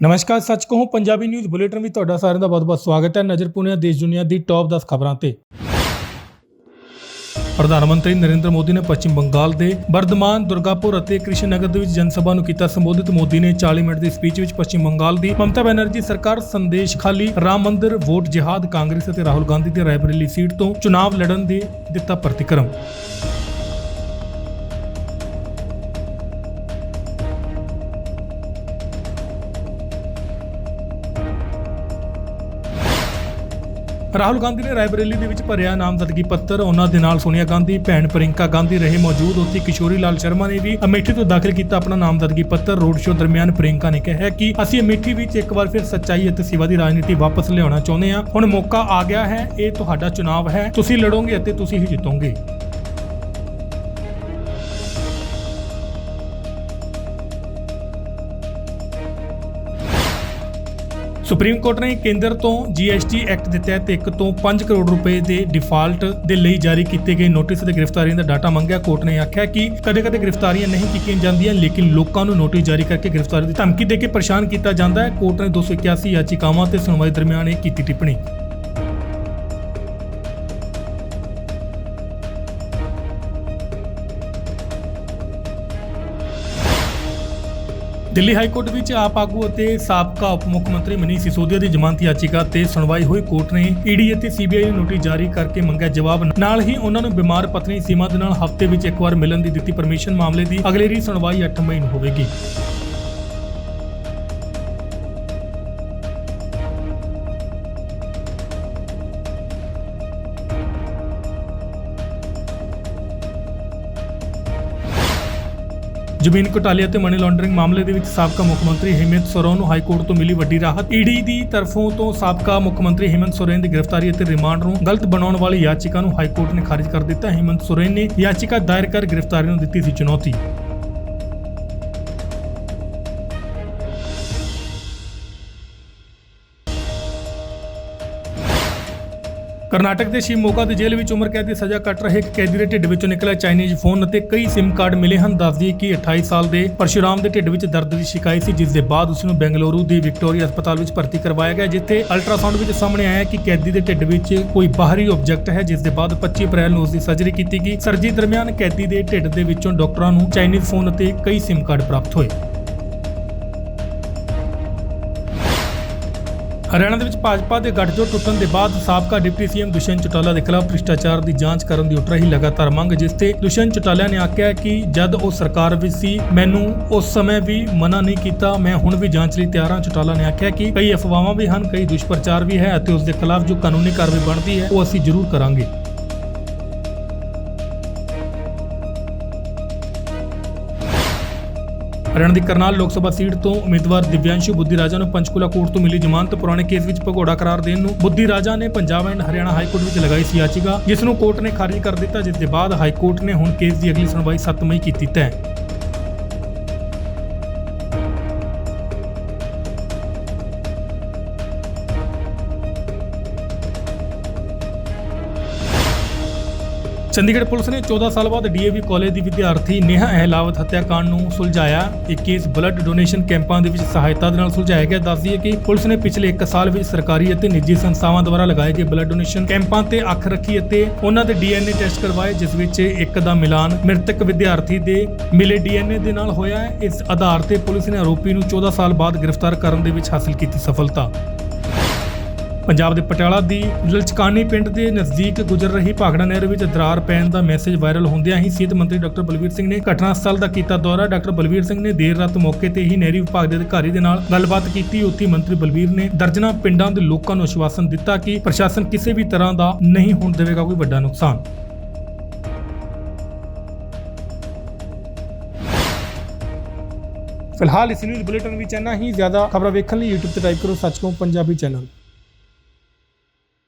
ਨਮਸਕਾਰ, ਸੱਚ ਕਹੂੰ, ਪੰਜਾਬੀ ਨਿਊਜ਼ ਬੁਲੇਟਿਨ ਵਿੱਚ ਤੁਹਾਡਾ ਸਾਰਿਆਂ ਦਾ ਬਹੁਤ-ਬਹੁਤ ਸਵਾਗਤ ਹੈ ਨਜ਼ਰ ਪੁਣਿਆ ਦੇਸ਼ ਦੁਨੀਆ ਦੀ ਟੌਪ 10 ਖਬਰਾਂ ਤੇ। ਪ੍ਰਧਾਨ ਮੰਤਰੀ ਨਰਿੰਦਰ ਮੋਦੀ ਨੇ ਪੱਛਮ ਬੰਗਾਲ ਦੇ ਬਰਧਮਾਨ ਦੁਰਗਾਪੁਰ ਅਤੇ ਕ੍ਰਿਸ਼ਨ ਨਗਰ ਦੇ ਵਿੱਚ ਜਨ ਸਭਾ ਨੂੰ ਕੀਤਾ ਸੰਬੋਧਿਤ। ਮੋਦੀ ਨੇ 40 ਮਿੰਟ ਦੀ ਸਪੀਚ ਵਿੱਚ ਪੱਛਮ ਬੰਗਾਲ ਦੀ ਮਮਤਾ ਬੈਨਰਜੀ, ਸਰਕਾਰ ਸੰਦੇਸ਼ ਖਾਲੀ, ਰਾਮ ਮੰਦਿਰ, ਵੋਟ ਜਿਹਾਦ, ਕਾਂਗਰਸ ਅਤੇ ਰਾਹੁਲ ਗਾਂਧੀ ਦੀ ਰਾਇਬਰੇਲੀ ਸੀਟ ਤੋਂ ਚੁਣਾਵ ਲੜਨ ਦੇ ਦਿੱਤਾ ਪ੍ਰਤੀਕਰਮ। ਰਾਹੁਲ ਗਾਂਧੀ ਨੇ ਰਾਇਬਰੇਲੀ ਦੇ ਵਿੱਚ ਭਰਿਆ ਨਾਮਜ਼ਦਗੀ ਪੱਤਰ। ਉਹਨਾਂ ਦੇ ਨਾਲ ਸੋਨੀਆ ਗਾਂਧੀ, ਭੈਣ ਪ੍ਰਿੰਕਾ ਗਾਂਧੀ ਰਹੇ ਮੌਜੂਦ। ਉੱਥੇ ਕਿਸ਼ੋਰੀ ਲਾਲ ਸ਼ਰਮਾ ਨੇ ਵੀ ਅਮੇਠੀ ਤੋਂ ਦਾਖਲ ਕੀਤਾ ਆਪਣਾ ਨਾਮਜ਼ਦਗੀ ਪੱਤਰ। ਰੋਡ ਸ਼ੋਅ ਦਰਮਿਆਨ ਪ੍ਰਿੰਕਾ ਨੇ ਕਿਹਾ ਕਿ ਅਸੀਂ ਅਮੇਠੀ ਵਿੱਚ ਇੱਕ ਵਾਰ ਫਿਰ ਸੱਚਾਈ ਅਤੇ ਸੇਵਾ ਦੀ ਰਾਜਨੀਤੀ ਵਾਪਸ ਲਿਆਉਣਾ ਚਾਹੁੰਦੇ ਹਾਂ। ਹੁਣ ਮੌਕਾ ਆ ਗਿਆ ਹੈ, ਇਹ ਤੁਹਾਡਾ ਚੁਣਾਵ ਹੈ। ਤੁਸੀਂ ਲੜੋਗੇ ਅਤੇ ਤੁਸੀਂ ਹੀ ਜਿੱਤੋਗੇ। ਸੁਪਰੀਮ ਕੋਰਟ ਨੇ ਕੇਂਦਰ ਤੋਂ ਜੀਐਸਟੀ ਐਕਟ ਦੇ ਤਹਿਤ 1 ਤੋਂ 5 ਕਰੋੜ ਰੁਪਏ ਦੇ ਡਿਫਾਲਟ ਦੇ ਲਈ ਜਾਰੀ ਕੀਤੇ ਗਏ ਨੋਟਿਸ ਅਤੇ ਗ੍ਰਿਫਤਾਰੀਆਂ ਦਾ ਡਾਟਾ ਮੰਗਿਆ। ਕੋਰਟ ਨੇ ਆਖਿਆ ਕਿ ਕਦੇ-ਕਦੇ ਗ੍ਰਿਫਤਾਰੀਆਂ ਨਹੀਂ ਕੀਤੀਆਂ ਜਾਂਦੀਆਂ, ਲੇਕਿਨ ਲੋਕਾਂ ਨੂੰ ਨੋਟਿਸ ਜਾਰੀ ਕਰਕੇ ਗ੍ਰਿਫਤਾਰੀ ਦੀ ਧਮਕੀ ਦੇ ਕੇ ਪਰੇਸ਼ਾਨ ਕੀਤਾ ਜਾਂਦਾ ਹੈ। ਕੋਰਟ ਨੇ 281 ਯਾਚੀਕਾਵਾਂ ਤੇ ਸੁਣਵਾਈ ਦਰਮਿਆਨ ਇਹ ਕੀਤੀ ਟਿੱਪਣੀ। ਦਿੱਲੀ ਹਾਈ ਕੋਰਟ ਵਿੱਚ ਆਪ ਆਗੂ ਅਤੇ ਸਾਬਕਾ ਉਪ ਮੁੱਖ ਮੰਤਰੀ ਮਨੀਸ਼ ਸਿਸੋਦੀਆ ਦੀ ਜ਼ਮਾਨਤ ਯਾਚੀਕਾ ਤੇ ਸੁਣਵਾਈ ਹੋਈ ਕੋਰਟ ਨੇ ਈਡੀ ਅਤੇ ਸੀਬੀਆਈ ਨੂੰ ਨੋਟਿਸ ਜਾਰੀ ਕਰਕੇ ਮੰਗਿਆ ਜਵਾਬ। ਨਾਲ ਹੀ ਉਹਨਾਂ ਨੂੰ ਬਿਮਾਰ ਪਤਨੀ ਸੀਮਾ ਦੇ ਨਾਲ ਹਫ਼ਤੇ ਵਿੱਚ ਇੱਕ ਵਾਰ ਮਿਲਣ ਦੀ ਦਿੱਤੀ ਪਰਮਿਸ਼ਨ ਮਾਮਲੇ ਦੀ ਅਗਲੇਰੀ ਸੁਣਵਾਈ 8 ਮਈ ਨੂੰ ਹੋਵੇਗੀ। ਜ਼ਮੀਨ ਘੁਟਾਲੇ ਅਤੇ ਮਨੀ ਲਾਂਡਰਿੰਗ ਮਾਮਲੇ ਦੇ ਵਿੱਚ ਸਾਬਕਾ ਮੁੱਖ ਮੰਤਰੀ ਹਿਮੰਤ ਸੋਰੇਨ ਨੂੰ ਹਾਈ ਕੋਰਟ ਤੋਂ ਮਿਲੀ ਵੱਡੀ ਰਾਹਤ। ਈਡੀ ਦੀ ਤਰਫੋਂ ਤੋਂ ਸਾਬਕਾ ਮੁੱਖ ਮੰਤਰੀ ਹਿਮੰਤ ਸੋਰੇਨ ਦੀ ਗ੍ਰਿਫਤਾਰੀ ਅਤੇ ਰਿਮਾਂਡ ਨੂੰ ਗਲਤ ਬਣਾਉਣ ਵਾਲੀ ਯਾਚਿਕਾ ਨੂੰ ਹਾਈ ਕੋਰਟ ਨੇ ਖਾਰਜ ਕਰ ਦਿੱਤਾ। ਹਿਮੰਤ ਸੋਰੇਨ ਨੇ ਯਾਚਿਕਾ ਦਾਇਰ ਕਰ ਗ੍ਰਿਫਤਾਰੀ ਨੂੰ ਦਿੱਤੀ ਸੀ ਚੁਣੌਤੀ। ਕਰਨਾਟਕ ਦੇ ਸ਼ਿਵਮੋਗਾ ਦੀ ਜੇਲ੍ਹ ਵਿੱਚ ਉਮਰ ਕੈਦ ਦੀ ਸਜ਼ਾ ਕੱਟ ਰਹੇ ਇੱਕ ਕੈਦੀ ਦੇ ਢਿੱਡ ਵਿੱਚੋਂ ਨਿਕਲਿਆ ਚਾਈਨੀਜ਼ ਫੋਨ ਅਤੇ ਕਈ SIM ਕਾਰਡ ਮਿਲੇ ਹਨ। ਦੱਸਦੀ ਕਿ 28 ਸਾਲ ਦੇ ਪਰਸ਼ੁਰਾਮ ਦੇ ਢਿੱਡ ਵਿੱਚ ਦਰਦ ਦੀ ਸ਼ਿਕਾਇਤ ਸੀ, ਜਿਸ ਦੇ ਬਾਅਦ ਉਸ ਨੂੰ ਬੈਂਗਲੁਰੂ ਦੀ ਵਿਕਟੋਰੀਆ ਹਸਪਤਾਲ ਵਿੱਚ ਭਰਤੀ ਕਰਵਾਇਆ ਗਿਆ, ਜਿੱਥੇ ਅਲਟਰਾਸਾਊਂਡ ਵਿੱਚ ਸਾਹਮਣੇ ਆਇਆ ਕਿ ਕੈਦੀ ਦੇ ਢਿੱਡ ਵਿੱਚ ਕੋਈ ਬਾਹਰੀ ਆਬਜੈਕਟ ਹੈ, ਜਿਸ ਦੇ ਬਾਅਦ 25 ਅਪ੍ਰੈਲ ਨੂੰ ਉਸ ਦੀ ਸਰਜਰੀ ਕੀਤੀ ਗਈ। ਸਰਜਰੀ ਦਰਮਿਆਨ ਕੈਦੀ ਦੇ ਢਿੱਡ ਦੇ ਵਿੱਚੋਂ ਡਾਕਟਰਾਂ ਨੂੰ ਚਾਈਨੀਜ਼ ਫੋਨ ਅਤੇ ਕਈ SIM ਕਾਰਡ ਪ੍ਰਾਪਤ ਹੋਏ। ਹਰਿਆਣਾ ਦੇ ਵਿੱਚ ਭਾਜਪਾ ਦੇ ਗੱਠਜੋੜ ਟੁੱਟਣ ਦੇ ਬਾਅਦ ਸਾਬਕਾ ਡਿਪਟੀ ਸੀਐਮ ਦੁਸ਼ਯੰਤ ਚੌਟਾਲਾ ਦੇ ਖਿਲਾਫ ਭ੍ਰਿਸ਼ਟਾਚਾਰ ਦੀ ਜਾਂਚ ਕਰਨ ਦੀ ਉੱਠ ਰਹੀ ਲਗਾਤਾਰ ਮੰਗ, ਜਿਸ ਤੇ ਦੁਸ਼ਯੰਤ ਚੌਟਾਲਾ ਨੇ ਆਖਿਆ ਕਿ ਜਦ ਉਹ ਸਰਕਾਰ ਵਿੱਚ ਸੀ, ਮੈਨੂੰ ਉਸ ਸਮੇਂ ਵੀ ਮਨਾ ਨਹੀਂ ਕੀਤਾ। ਮੈਂ ਹੁਣ ਵੀ ਜਾਂਚ ਲਈ ਤਿਆਰ ਹਾਂ। ਚੌਟਾਲਾ ਨੇ ਆਖਿਆ ਕਿ ਕਈ ਅਫਵਾਹਾਂ ਵੀ ਹਨ, ਕਈ ਦੁਸ਼ਪ੍ਰਚਾਰ ਵੀ ਹੈ ਅਤੇ ਉਸ ਦੇ ਖਿਲਾਫ ਜੋ ਕਾਨੂੰਨੀ ਕਾਰਵਾਈ ਬਣਦੀ ਹੈ, ਉਹ ਅਸੀਂ ਜ਼ਰੂਰ ਕਰਾਂਗੇ। ਹਰਿਆਣਾ ਦੀ ਕਰਨਾਲ ਲੋਕ ਸਭਾ ਸੀਟ ਤੋਂ ਉਮੀਦਵਾਰ ਦਿਵਿਆਂਸ਼ੂ ਬੁੱਧੀ ਰਾਜਾ ਨੂੰ ਪੰਚਕੂਲਾ ਕੋਰਟ ਤੋਂ ਮਿਲੀ ਜ਼ਮਾਨਤ। ਪੁਰਾਣੇ ਕੇਸ ਵਿੱਚ ਭਗੌੜਾ ਕਰਾਰ ਦੇਣ ਨੂੰ ਬੁੱਧੀ ਰਾਜਾ ਨੇ Punjab and Haryana high court ਵਿੱਚ ਲਗਾਈ ਸੀ ਯਾਚਿਕਾ, ਜਿਸ ਨੂੰ ਕੋਰਟ ਨੇ ਖਾਰਜ ਕਰ ਦਿੱਤਾ, ਜਿਸ ਦੇ ਬਾਅਦ ਹਾਈ ਕੋਰਟ ਨੇ ਹੁਣ ਕੇਸ ਦੀ ਅਗਲੀ ਸੁਣਵਾਈ 7 ਮਈ ਕੀਤੀ ਤੈਅ। ਚੰਡੀਗੜ੍ਹ ਪੁਲਿਸ ਨੇ 14 ਸਾਲ ਬਾਅਦ ਡੀਏਵੀ ਕਾਲਜ ਦੀ ਵਿਦਿਆਰਥੀ ਨੇਹਾ ਅਹਿਲਾਵਤ ਹੱਤਿਆਕਾਂਡ ਨੂੰ ਸੁਲਝਾਇਆ। ਇਹ ਕੇਸ ਬਲੱਡ ਡੋਨੇਸ਼ਨ ਕੈਂਪਾਂ ਦੇ ਵਿੱਚ ਸਹਾਇਤਾ ਦੇ ਨਾਲ ਸੁਲਝਾਇਆ ਗਿਆ। ਦੱਸਦੀ ਹੈ ਕਿ ਪੁਲਿਸ ਨੇ ਪਿਛਲੇ 1 ਸਾਲ ਵਿੱਚ ਸਰਕਾਰੀ ਅਤੇ ਨਿੱਜੀ ਸੰਸਥਾਵਾਂ ਦੁਆਰਾ ਲਗਾਏ ਗਏ ਬਲੱਡ ਡੋਨੇਸ਼ਨ ਕੈਂਪਾਂ ਤੇ ਅੱਖ ਰੱਖੀ ਅਤੇ ਉਹਨਾਂ ਦੇ ਡੀਐਨਏ ਟੈਸਟ ਕਰਵਾਏ, ਜਿਸ ਵਿੱਚ ਇੱਕ ਦਾ ਮਿਲਾਨ ਮ੍ਰਿਤਕ ਵਿਦਿਆਰਥੀ ਦੇ ਮਿਲੇ ਡੀਐਨਏ ਦੇ ਨਾਲ ਹੋਇਆ ਹੈ। ਇਸ ਆਧਾਰ ਤੇ ਪੁਲਿਸ ਨੇ ਆਰੋਪੀ ਨੂੰ 14 ਸਾਲ ਬਾਅਦ ਗ੍ਰਿਫਤਾਰ ਕਰਨ ਦੇ ਵਿੱਚ ਹਾਸਲ ਕੀਤੀ ਸਫਲਤਾ। ਪੰਜਾਬ ਦੇ ਪਟਿਆਲਾ ਦੀ ਲਲਚਕਾਨੀ ਪਿੰਡ ਦੇ ਨਜ਼ਦੀਕ ਗੁਜ਼ਰ ਰਹੀ ਭਾਖੜਾ ਨਹਿਰ ਵਿੱਚ ਦਰਾਰ ਪੈਣ ਦਾ ਮੈਸੇਜ ਵਾਇਰਲ ਹੁੰਦਿਆਂ ਹੀ ਸਿਹਤ ਮੰਤਰੀ ਡਾਕਟਰ ਬਲਵੀਰ ਸਿੰਘ ਨੇ ਘਟਨਾ ਸਥਲ ਦਾ ਕੀਤਾ ਦੌਰਾ। ਡਾਕਟਰ ਬਲਵੀਰ ਸਿੰਘ ਨੇ ਦੇਰ ਰਾਤ ਮੌਕੇ ਤੇ ਹੀ ਨਹਿਰੀ ਵਿਭਾਗ ਦੇ ਅਧਿਕਾਰੀ ਦੇ ਨਾਲ ਗੱਲਬਾਤ ਕੀਤੀ। ਉੱਥੇ ਮੰਤਰੀ ਬਲਵੀਰ ਨੇ ਦਰਜਨਾ ਪਿੰਡਾਂ ਦੇ ਲੋਕਾਂ ਨੂੰ ਆਸ਼ਵਾਸਨ ਦਿੱਤਾ ਕਿ ਪ੍ਰਸ਼ਾਸਨ ਕਿਸੇ ਵੀ ਤਰ੍ਹਾਂ ਦਾ ਨਹੀਂ ਹੋਣ ਦੇਵੇਗਾ ਕੋਈ ਵੱਡਾ ਨੁਕਸਾਨ। ਫਿਲਹਾਲ ਇਸ ਨਿਊਜ਼ ਬੁਲੇਟਿਨ ਵਿੱਚ ਇੰਨਾ ਹੀ। ਜ਼ਿਆਦਾ ਖਬਰਾਂ ਵੇਖਣ ਲਈ YouTube ਤੇ ਟਾਈਪ ਕਰੋ ਸੱਚ ਪੰਜਾਬੀ ਚੈਨਲ